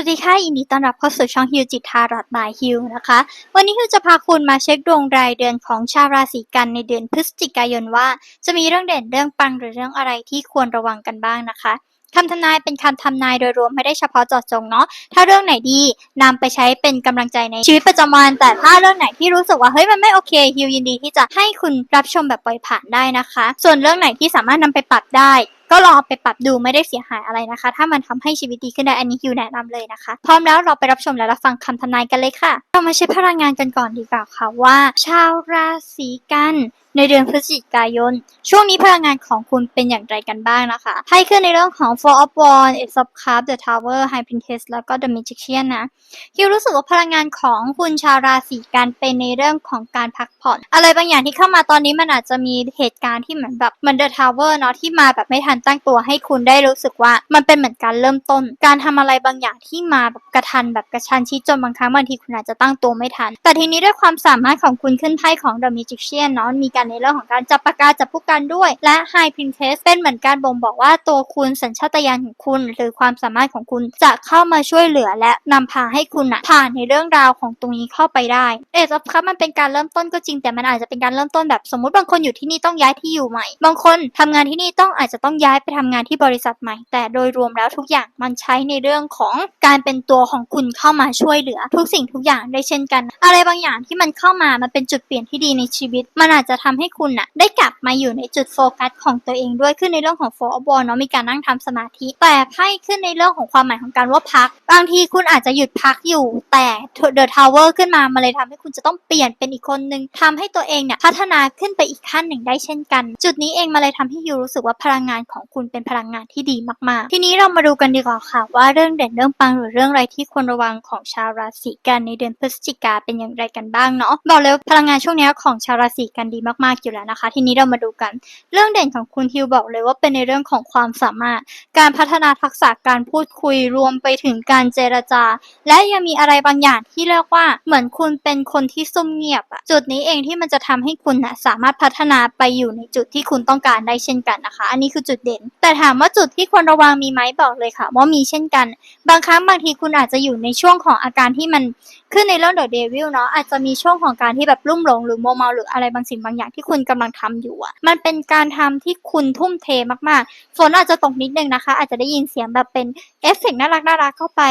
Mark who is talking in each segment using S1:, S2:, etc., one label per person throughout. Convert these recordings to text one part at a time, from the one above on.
S1: สวัสดีค่ะยินดีต้อนรับเข้าสู่ช่องฮิวจิตทารอดบายฮิวนะคะ วันนี้ฮิวจะพาคุณมาเช็คดวงรายเดือนของชาวราศีกันในเดือนพฤศจิกายนว่า จะมีเรื่องเด่นเรื่องปังหรือเรื่องอะไรที่ควรระวังกันบ้างนะคะคำทำนายเป็นคำทำนายโดยรวมไม่ได้เฉพาะเจาะจงเนาะถ้าเรื่องไหนดีนำไปใช้เป็นกำลังใจในชีวิตประจำวัน แต่ถ้าเรื่องไหนที่รู้สึกว่าเฮ้ยมันไม่โอเคฮิวยินดีที่จะให้คุณรับชมแบบปล่อยผ่านได้นะคะ ส่วนเรื่องไหนที่สามารถนำไปปรับได้ ก็ลองเอาไปปรับดูไม่ได้เสียหายอะไรนะคะ ถ้ามันทำให้ชีวิตดีขึ้นได้อันนี้ฮิวแนะนำเลยนะคะ พร้อมแล้วเราไปรับชมและรับฟังคำทำนายกันเลยค่ะ เรามาเช็คพลังงานกันก่อนดีกว่าค่ะว่า ชาวราศีกัน ในเดือนพฤศจิกายน ช่วงนี้พลังงานของคุณเป็นอย่างไรกันบ้างนะคะให้ขึ้นในเรื่องของ Four of Wands Ace of Cups The Tower High Priestess แล้วก็ The Magician นะฮิวรู้สึกว่าพลังงานของคุณชาวราศีกันเป็นในเรื่องของการพักผ่อน อะไรบางอย่างที่เข้ามาตอนนี้มันอาจจะมีเหตุการณ์ที่เหมือนแบบเหมือน The Tower เนาะที่มาแบบไม่ทันตั้งตัวให้คุณได้รู้สึกว่ามันเป็นเหมือนการเริ่มต้น การทำอะไรบางอย่างที่มาแบบกระทันแบบกระชันชิดจนบางครั้งบางทีคุณอาจจะตั้งตัวไม่ทัน แต่ทีนี้ด้วยความสามารถของคุณขึ้นไพ่ของ The Magician เนาะมีการในเรื่องของการจับปากกาจับผู้กันด้วย และ High Priestess เป็นเหมือนการบ่งบอกว่าตัวคุณสัญชาตญาณของคุณ หรือความสามารถของคุณจะเข้ามาช่วยเหลือและนำพาให้คุณอะผ่านในเรื่องราวของตรงนี้เข้าไปได้เอ of ครับมันเป็นการเริ่มต้นก็จริงแต่มันอาจจะเป็นการเริ่มต้นแบบสมมติบางคนอยู่ที่นี่ต้องย้ายที่อยู่ใหม่ บางคนทำงานที่นี่ต้องอาจจะต้องย้ายไปทำงานที่บริษัทใหม่ แต่โดยรวมแล้วทุกอย่างมันใช้ในเรื่องของการเป็นตัวของคุณเข้ามาช่วยเหลือ ทุกสิ่งทุกอย่างได้เช่นกัน อะไรบางอย่างที่มันเข้ามามันเป็นจุดเปลี่ยนที่ดีในชีวิต มันอาจจะทำให้คุณน่ะได้กลับมาอยู่ในจุดโฟกัสของตัวเองด้วยขึ้นในเรื่องของโฟอบอลเนาะมีการนั่งทำสมาธิ แต่ไพ่ขึ้นในเรื่องของความหมายของการว่าพัก บางทีคุณอาจจะหยุดพักอยู่ แต่เดอะทาวเวอร์ขึ้นมามันเลยทำให้คุณจะต้องเปลี่ยนเป็นอีกคนนึงทำให้ตัวเองเนี่ยพัฒนาขึ้นไปอีกขั้นหนึ่งได้เช่นกัน จุดนี้เองมาเลยทำให้ยูรู้สึกว่าพลังงานของคุณเป็นพลังงานที่ดีมากๆ ทีนี้เรามาดูกันดีกว่าค่ะ ว่าเรื่องเด่นเรื่องปังหรือเรื่องอะไรที่ควรระวังของชาวราศีกันในเดือนพฤศจิกาเป็นอย่างไรกันบ้างเนาะบอกเลยพลังงานช่วงนี้ของชาวราศีกันดีมากๆอยู่แล้วนะคะ ทีนี้เรามาดูกัน เรื่องเด่นของคุณฮิวบอกเลยว่าเป็นในเรื่องของความสามารถ การพัฒนาทักษะการพูดคุยรวมไปถึงการเจรจา และยังมีอะไรบางอย่างที่เรียกว่าเหมือนคุณเป็นคนที่ซุ่มเงียบอะจุดนี้เองที่มันจะทำให้คุณนะสามารถพัฒนาไปอยู่ในจุดที่คุณต้องการได้เช่นกันนะคะ อันนี้คือจุดเด่น แต่ถามว่าจุดที่ควรระวังมีไหมบอกเลยค่ะ ว่ามีเช่นกัน บางครั้งบางทีคุณอาจจะอยู่ในช่วงของอาการที่มันขึ้นในเรื่องเดอะเดวิลเนาะอาจจะมีช่วงของการที่แบบรุ่มหลงหรือโมเมาหรืออะไรบางสิ่งบางอย่างที่คุณกำลังทำอยู่อะมันเป็นการทำที่คุณทุ่มเทมากๆฝนอาจจะตกนิดนึงนะคะ อาจจะได้ยินเสียงแบบเป็นเอฟเฟกต์น่ารักน่ารักเข้าไป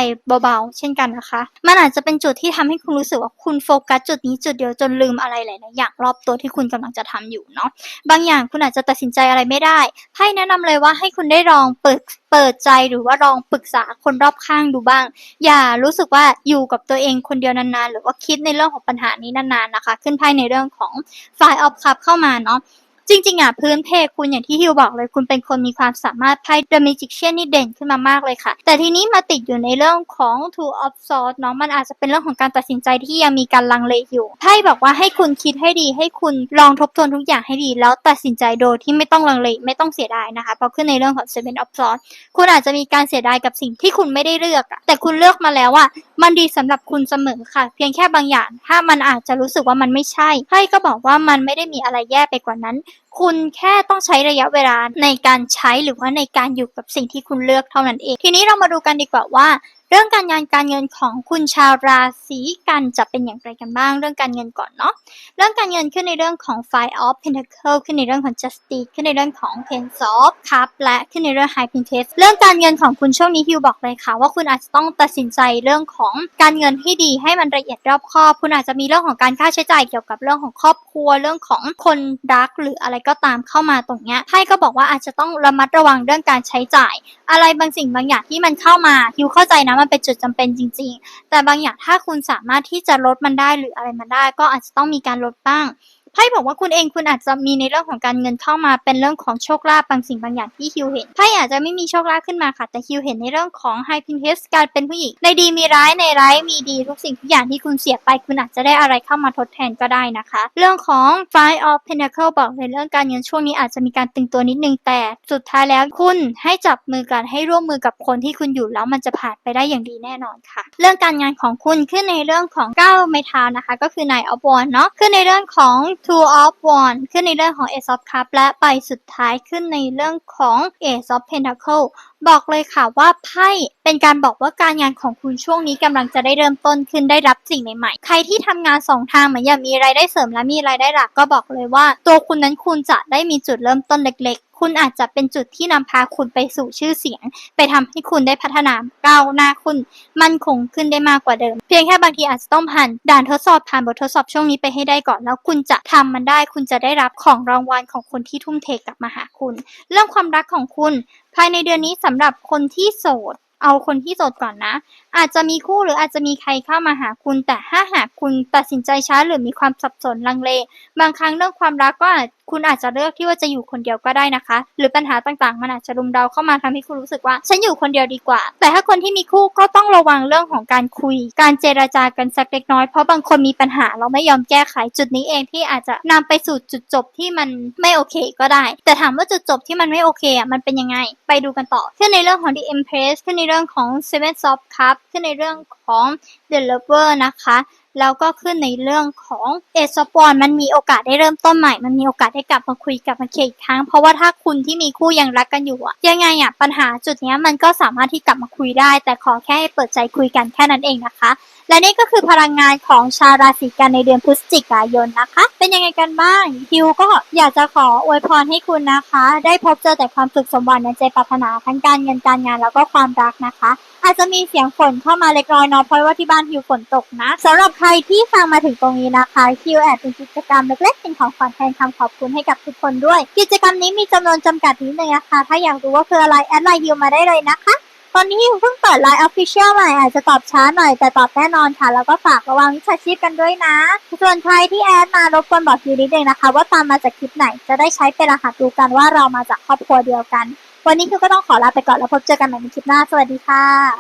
S1: เบาๆ เช่นกันนะคะ มันอาจจะเป็นจุดที่ทำให้คุณรู้สึกว่าคุณโฟกัสจุดนี้จุดเดียวจนลืมอะไรหลายๆอย่างรอบตัวที่คุณกำลังจะทำอยู่เนาะบางอย่างคุณอาจจะตัดสินใจอะไรไม่ได้ให้แนะนำเลยว่าให้คุณได้ลองเปิดเปิดใจหรือว่าลองปรึกษาคนรอบข้างดูบ้าง อย่ารู้สึกว่าอยู่กับตัวเองคนเดียวนานๆ หรือว่าคิดในเรื่องของปัญหานี้นานๆนะคะ ขึ้นไพ่ในเรื่องของฝ่ายออฟคัพเข้ามาเนาะ จริงๆอะพื้นเพคุณอย่างที่ฮิวบอกเลย คุณเป็นคนมีความสามารถไพ่ The Magician นี่เด่นขึ้นมามากเลยค่ะ แต่ทีนี้มาติดอยู่ในเรื่องของ Two of Swords เนาะมันอาจจะเป็นเรื่องของการตัดสินใจที่ยังมีการลังเลอยู่ไพ่บอกว่าให้คุณคิดให้ดีให้คุณลองทบทวนทุกอย่างให้ดี แล้วตัดสินใจโดยที่ไม่ต้องลังเลไม่ต้องเสียดายนะคะเพราะขึ้นในเรื่องของ Seven of Swords คุณอาจจะมีการเสียดายกับสิ่งที่คุณไม่ได้เลือกอะแต่คุณเลือกมาแล้วอะมันดีสำหรับคุณเสมอค่ะ เพียงแค่บางอย่าง ถ้ามันอาจจะรู้สึกว่ามันไม่ใช่ไพ่ก็บอกว่ามันไม่ได้มีอะไรแย่ไปกว่านั้นคุณแค่ต้องใช้ระยะเวลาในการใช้หรือว่าในการอยู่กับสิ่งที่คุณเลือกเท่านั้นเอง ทีนี้เรามาดูกันดีกว่าว่า เรื่องการงานการเงินของคุณชาวราศีกันจะเป็นอย่างไรกันบ้าง เรื่องการเงินก่อนเนาะเรื่องการเงินขึ้นในเรื่องของ Five of Pentacle ขึ้นในเรื่องของ Justice ขึ้นในเรื่องของ Ten of Cup และขึ้นในเรื่อง High Priestess เรื่องการเงินของคุณช่วงนี้ฮิวบอกเลยค่ะ ว่าคุณอาจจะต้องตัดสินใจเรื่องของการเงินให้ดีให้มันละเอียดรอบคอบ คุณอาจจะมีเรื่องของการค่าใช้จ่ายเกี่ยวกับเรื่องของครอบครัวเรื่องของคนรักหรืออะไรก็ตามเข้ามาตรงเนี้ยไพ่ก็บอกว่าอาจจะต้องระมัดระวังเรื่องการใช้จ่าย อะไรบางสิ่งบางอย่างที่มันเข้ามาฮิวเข้าใจนะมันเป็นจุดจำเป็นจริง ๆ แต่บางอย่างถ้าคุณสามารถที่จะลดมันได้หรืออะไรมันได้ ก็อาจจะต้องมีการลดบ้าง ไพ่บอกว่าคุณเองคุณอาจจะมีในเรื่องของการเงินเข้ามาเป็นเรื่องของโชคลาภบางสิ่งบางอย่างที่ฮิวเห็นไพ่อาจจะไม่มีโชคลาภขึ้นมาค่ะ แต่ฮิวเห็นในเรื่องของไฮพินเทสการเป็นผู้หญิงในดีมีร้ายในร้ายมีดีทุกสิ่งทุกอย่างที่คุณเสียไป คุณอาจจะได้อะไรเข้ามาทดแทนก็ได้นะคะ เรื่องของ Five of Pentacle บอกในเรื่องการเงินช่วงนี้อาจจะมีการตึงตัวนิดนึงแต่สุดท้ายแล้วคุณให้จับมือกันให้ร่วมมือกับคนที่คุณอยู่แล้วมันจะผ่านไปได้อย่างดีแน่นอนค่ะ เรื่องการงานของคุณขึ้นในเรื่องของ9ไม้เท้านะคะ ก็คือนายอวอนเนาะขึ้นในเรื่องของ Two of Wands ขึ้นในเรื่องของ Ace of Cups และใบสุดท้ายขึ้นในเรื่องของ Ace of Pentacle บอกเลยค่ะว่าไพ่เป็นการบอกว่าการงานของคุณช่วงนี้กำลังจะได้เริ่มต้นขึ้นได้รับสิ่งใหม่ๆ ใครที่ทำงานสองทางเหมือนอย่างมีรายได้เสริมและมีรายได้หลักก็บอกเลยว่า ตัวคุณนั้นคุณจะได้มีจุดเริ่มต้นเล็กๆ คุณอาจจะเป็นจุดที่นำพาคุณไปสู่ชื่อเสียง ไปทำให้คุณได้พัฒนาก้าวหน้าคุณมั่นคงขึ้นได้มากกว่าเดิม เพียงแค่บางทีอาจจะต้องผ่านด่านทดสอบผ่านบททดสอบช่วงนี้ไปให้ได้ก่อน แล้วคุณจะทำมันได้ คุณจะได้รับของรางวัลของคนที่ทุ่มเทกลับมาหาคุณ เรื่องความรักของคุณ ภายในเดือนนี้สำหรับคนที่โสด เอาคนที่โสดก่อนนะ อาจจะมีคู่หรืออาจจะมีใครเข้ามาหาคุณ แต่ถ้าหากคุณตัดสินใจช้าหรือมีความสับสนลังเล บางครั้งเรื่องความรักก็อาจคุณอาจจะเลือกที่ว่าจะอยู่คนเดียวก็ได้นะคะ หรือปัญหาต่างๆ มันอาจจะรุมเร้าเข้ามาทำให้คุณรู้สึกว่า ฉันอยู่คนเดียวดีกว่า แต่ถ้าคนที่มีคู่ก็ต้องระวังเรื่องของการคุย การเจราจากันสักเล็กน้อยเพราะบางคนมีปัญหาเราไม่ยอมแก้ไขจุดนี้เองที่อาจจะนำไปสู่จุดจบที่มันไม่โอเคก็ได้ แต่ถามว่าจุดจบที่มันไม่โอเคอะมันเป็นยังไง ไปดูกันต่อขึ้นในเรื่องของ The Empress ขึ้นในเรื่องของ Seven soft Cup ขึ้นในเรื่องของ The Lover นะคะ แล้วก็ขึ้นในเรื่องของเอซปอนมันมีโอกาสได้เริ่มต้นใหม่ มันมีโอกาสได้กลับมาคุยกลับมาเคลียร์อีกครั้ง เพราะว่าถ้าคุณที่มีคู่ยังรักกันอยู่อะยังไงอะปัญหาจุดนี้มันก็สามารถที่กลับมาคุยได้ แต่ขอแค่ให้เปิดใจคุยกันแค่นั้นเองนะคะ และนี่ก็คือพลังงานของชาวราศีกันในเดือนพฤศจิกายนนะคะ เป็นยังไงกันบ้างฮิวก็อยากจะขออวยพรให้คุณนะคะ ได้พบเจอแต่ความสุขสมหวังในใจปรารถนาทั้งการเงินการงานแล้วก็ความรักนะคะ อาจจะมีเสียงฝนเข้ามาเล็กน้อยเนาะเพราะว่าที่บ้านฮิวฝนตกนะสำหรับใครที่ฟังมาถึงตรงนี้นะคะฮิวแอบเป็นกิจกรรมเล็กๆเป็นของขวัญแทนคำขอบคุณให้กับทุกคนด้วย กิจกรรมนี้มีจำนวนจำกัดนิดนึงนะคะ ถ้าอยากรู้ว่าคืออะไรแอดไลน์ฮิวมาได้เลยนะคะตอนนี้ฮิวเพิ่งเปิดไลน์ Official ใหม่อาจจะตอบช้าหน่อยแต่ตอบแน่นอนค่ะ แล้วก็ฝากระวังวิชาชีพกันด้วยนะ ส่วนใครที่แอดมารบกวนบอกฮิวนิดนึงนะคะ ว่าตามมาจากคลิปไหนจะได้ใช้เป็นรหัสดูกันว่าเรามาจากครอบครัวเดียวกัน วันนี้คิวก็ต้องขอลาไปก่อนแล้วพบเจอกันใหม่ในคลิปหน้า สวัสดีค่ะ